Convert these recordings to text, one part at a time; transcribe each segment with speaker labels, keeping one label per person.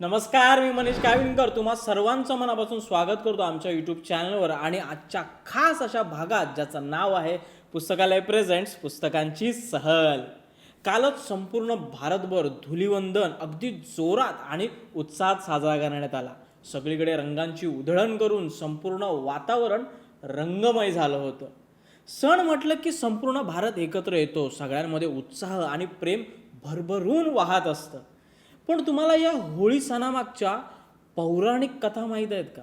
Speaker 1: नमस्कार मी मनीष काविनकर तुम्हा सर्वांचं मनापासून स्वागत करतो आमच्या यूट्यूब चॅनलवर आणि आजच्या खास अशा भागात ज्याचं नाव आहे पुस्तकालय प्रेझेंट्स पुस्तकांची सहल. कालच संपूर्ण भारतभर धुलिवंदन अगदी जोरात आणि उत्साहात साजरा करण्यात आला. सगळीकडे रंगांची उधळण करून संपूर्ण वातावरण रंगमय झालं होतं. सण म्हटलं की संपूर्ण भारत एकत्र येतो. सगळ्यांमध्ये उत्साह आणि प्रेम भरभरून वाहत असतं. पण तुम्हाला या होळी सणामागच्या पौराणिक कथा माहीत आहेत का?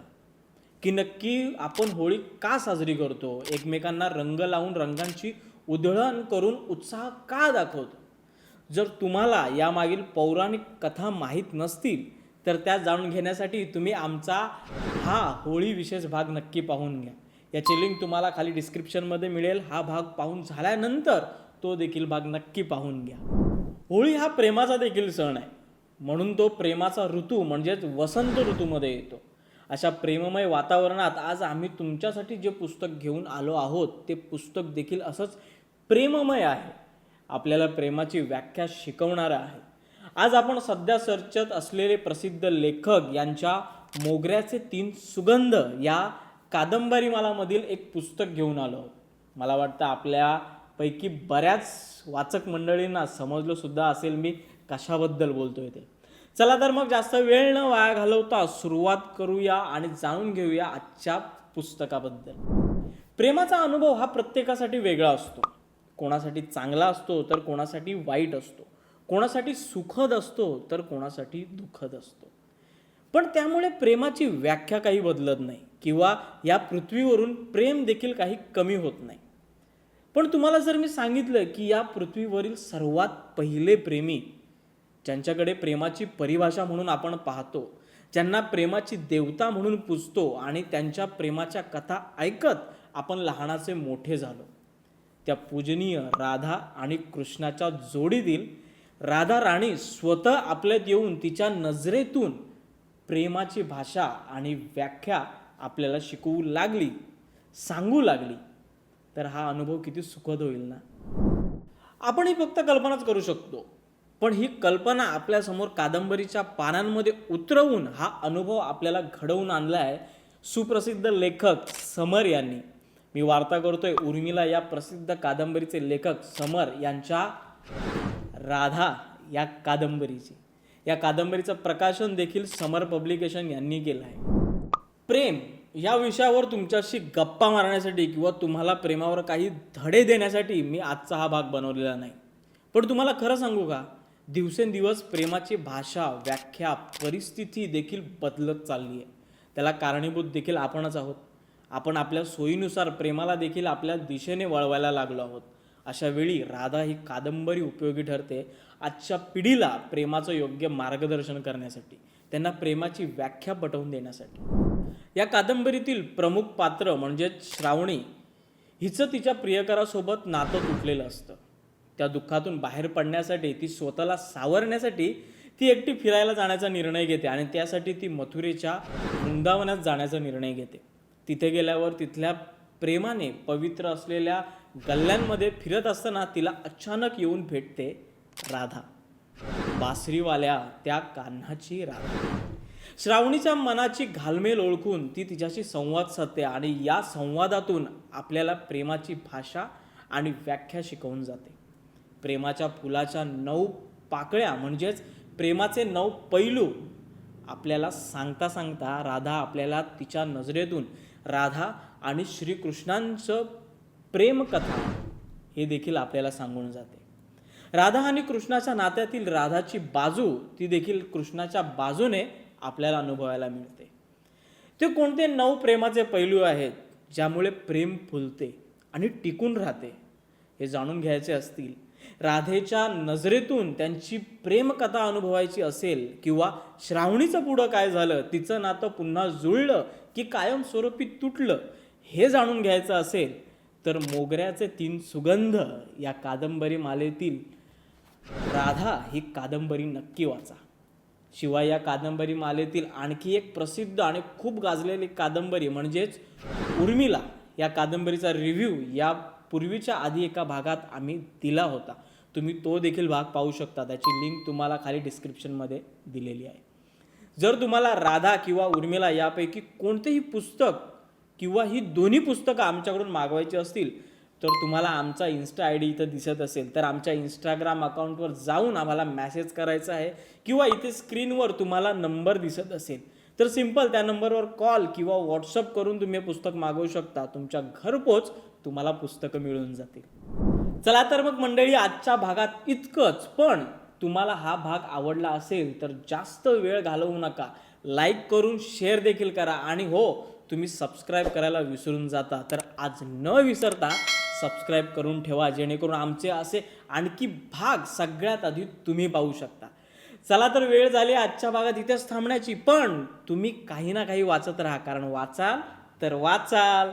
Speaker 1: की नक्की आपण होळी का साजरी करतो? एकमेकांना रंग लावून रंगांची उधळण करून उत्साह का दाखवतो? जर तुम्हाला यामागील पौराणिक कथा माहीत नसतील तर त्या जाणून घेण्यासाठी तुम्ही आमचा हा होळी विशेष भाग नक्की पाहून घ्या. याची लिंक तुम्हाला खाली डिस्क्रिप्शनमध्ये मिळेल. हा भाग पाहून झाल्यानंतर तो देखील भाग नक्की पाहून घ्या. होळी हा प्रेमाचा देखील सण आहे. म्हणून तो प्रेमाचा ऋतू म्हणजेच वसंत ऋतूमध्ये येतो. अशा प्रेममय वातावरणात आज आम्ही तुमच्यासाठी जे पुस्तक घेऊन आलो आहोत ते पुस्तक देखील असंच प्रेममय आहे. आपल्याला प्रेमाची व्याख्या शिकवणारं आहे. आज आपण सध्या चर्चेत असलेले प्रसिद्ध लेखक यांच्या मोगऱ्याचे तीन सुगंध या कादंबरी मालामधील एक पुस्तक घेऊन आलो मला वाटतं आपल्या पैकी बऱ्याच वाचक मंडळींना समजलं सुद्धा असेल मी कशाबद्दल बोलतोय ते. चला तर मग जास्त वेळ न वाया घालवता सुरुवात करूया आणि जाणून घेऊया आजच्या पुस्तकाबद्दल. प्रेमाचा अनुभव हा प्रत्येकासाठी वेगळा असतो. कोणासाठी चांगला असतो तर कोणासाठी वाईट असतो. कोणासाठी सुखद असतो तर कोणासाठी दुःखद असतो. पण त्यामुळे प्रेमाची व्याख्या काही बदलत नाही किंवा या पृथ्वीवरून प्रेम देखील काही कमी होत नाही. पण तुम्हाला जर मी सांगितलं की या पृथ्वीवरील सर्वात पहिले प्रेमी ज्यांच्याकडे प्रेमाची परिभाषा म्हणून आपण पाहतो ज्यांना प्रेमाची देवता म्हणून पूजतो आणि त्यांच्या प्रेमाच्या कथा ऐकत आपण लहानाचे मोठे झालो. त्या पूजनीय राधा आणि कृष्णाच्या जोडीतील राधा राणी स्वतः आपल्यात येऊन तिच्या नजरेतून प्रेमाची भाषा आणि व्याख्या आपल्याला शिकवू लागली सांगू लागली. तर हा अनुभव किती सुखद होईल ना? आपण ही फक्त कल्पनाच करू शकतो. पण ही कल्पना आपल्यासमोर कादंबरीच्या पानांमध्ये उतरवून हा अनुभव आपल्याला घडवून आणला आहे सुप्रसिद्ध लेखक समर यांनी. मी वार्ता करतोय उर्मिला या प्रसिद्ध कादंबरीचे लेखक समर यांच्या राधा या कादंबरीची. या कादंबरीचं प्रकाशन देखील समर पब्लिकेशन यांनी केलं आहे प्रेम या विषयावर तुमच्याशी गप्पा मारण्यासाठी किंवा तुम्हाला प्रेमावर काही धडे देण्यासाठी मी आजचा हा भाग बनवलेला नाही. पण तुम्हाला खरं सांगू का? दिवसेंदिवस प्रेमाची भाषा व्याख्या परिस्थिती देखील बदलत चालली आहे. त्याला कारणीभूत देखील आपणच आहोत. आपण आपल्या सोयीनुसार प्रेमाला देखील आपल्या दिशेने वळवायला लागलो आहोत. अशा वेळी राधा ही कादंबरी उपयोगी ठरते आजच्या पिढीला प्रेमाचं योग्य मार्गदर्शन करण्यासाठी त्यांना प्रेमाची व्याख्या पटवून देण्यासाठी. या कादंबरीतील प्रमुख पात्र म्हणजेच श्रावणी हिचं तिच्या प्रियकरासोबत नातं तुटलेलं असतं. त्या दुःखातून बाहेर पडण्यासाठी ती स्वतःला सावरण्यासाठी ती एकटी फिरायला जाण्याचा निर्णय घेते आणि त्यासाठी ती मथुरेच्या वृंदावनात जाण्याचा निर्णय घेते. तिथे गेल्यावर तिथल्या प्रेमाने पवित्र असलेल्या गल्ल्यांमध्ये फिरत असताना तिला अचानक येऊन भेटते राधा. बासरीवाल्या त्या कान्हाची राधा. श्रावणीच्या मनाची घालमेल ओळखून ती तिच्याशी संवाद साधते आणि या संवादातून आपल्याला प्रेमाची भाषा आणि व्याख्या शिकवून जाते. प्रेमाच्या फुलाच्या नऊ पाकळ्या म्हणजेच प्रेमाचे नऊ पैलू आपल्याला सांगता सांगता राधा आपल्याला तिच्या नजरेतून राधा आणि श्रीकृष्णांचं प्रेमकथा हे देखील आपल्याला सांगून जाते. राधा आणि कृष्णाच्या नात्यातील राधाची बाजू ती देखील कृष्णाच्या बाजूने आपल्याला अनुभवायला मिळते. ते कोणते नऊ प्रेमाचे पैलू आहेत ज्यामुळे प्रेम फुलते आणि टिकून राहते हे जाणून घ्यायचे असतील. राधेच्या नजरेतून त्यांची प्रेमकथा अनुभवायची असेल किंवा श्रावणीचं पुढं काय झालं तिचं नातं पुन्हा जुळलं की कायमस्वरूपी तुटलं हे जाणून घ्यायचं असेल तर मोगऱ्याचे तीन सुगंध या कादंबरी मालेतील राधा ही कादंबरी नक्की वाचा. शिवाय या कादंबरी मालेतील आणखी एक प्रसिद्ध आणि खूप गाजलेली कादंबरी म्हणजेच उर्मिला या कादंबरीचा रिव्ह्यू या पूर्वीच्या आधी एका भागात आम्ही दिला होता. तुम्ही तो देखील भाग पाहू शकता. त्याची लिंक तुम्हाला खाली डिस्क्रिप्शनमध्ये दिलेली आहे. जर तुम्हाला राधा किंवा उर्मिला यापैकी कोणतेही पुस्तक किंवा ही दोन्ही पुस्तकं आमच्याकडून मागवायची असतील तर तुम्हाला आमचा इन्स्टा आय डी इथं दिसत असेल तर आमच्या इंस्टाग्राम अकाउंटवर जाऊन आम्हाला मेसेज करायचा आहे किंवा इथे स्क्रीनवर तुम्हाला नंबर दिसत असेल. तर सिंपल त्या नंबरवर कॉल किंवा व्हॉट्सअप करून तुम्ही हे पुस्तक मागवू शकता. तुमच्या घरपोच तुम्हाला पुस्तकं मिळून जातील. चला तर मग मंडळी आजच्या भागात इतकंच. पण तुम्हाला हा भाग आवडला असेल तर जास्त वेळ घालवू नका. लाईक करून शेअर देखील करा. आणि हो तुम्ही सबस्क्राईब करायला विसरून जाता. तर आज न विसरता सबस्क्राईब करून ठेवा जेणेकरून आमचे असे आणखी भाग सगळ्यात आधी तुम्ही पाहू शकता. चला तर वेळ झाली आजच्या भागात इथेच थांबण्याची पण तुम्ही काही ना काही वाचत राहा कारण वाचाल तर वाचाल.